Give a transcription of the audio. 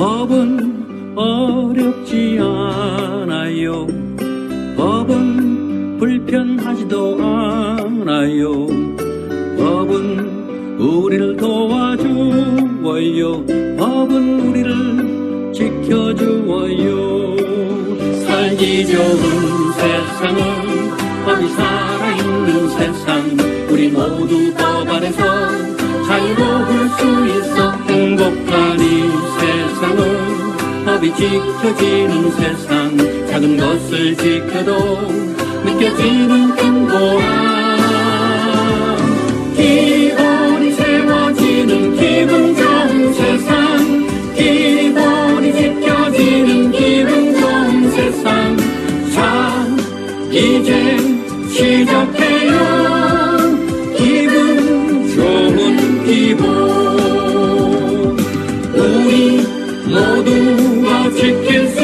법은 어렵지 않아요. 법은 불편하지도 않아요. 법은 우리를 도와주어요. 법은 우리를 지켜주어요. 살기 좋은 세상은 법이 살아있는 세상. 우리 모두 법 안에서 자유로울 수 있어 답이 지켜지는 세상. 작은 것을 지켜도 느껴지는 큰 보람 기본이 세워지는 기분 좋은 세상. 기본이 지켜지는 기분 좋은 세상. 자 이제 시작해요. 기분 좋은 기본 모두 chicken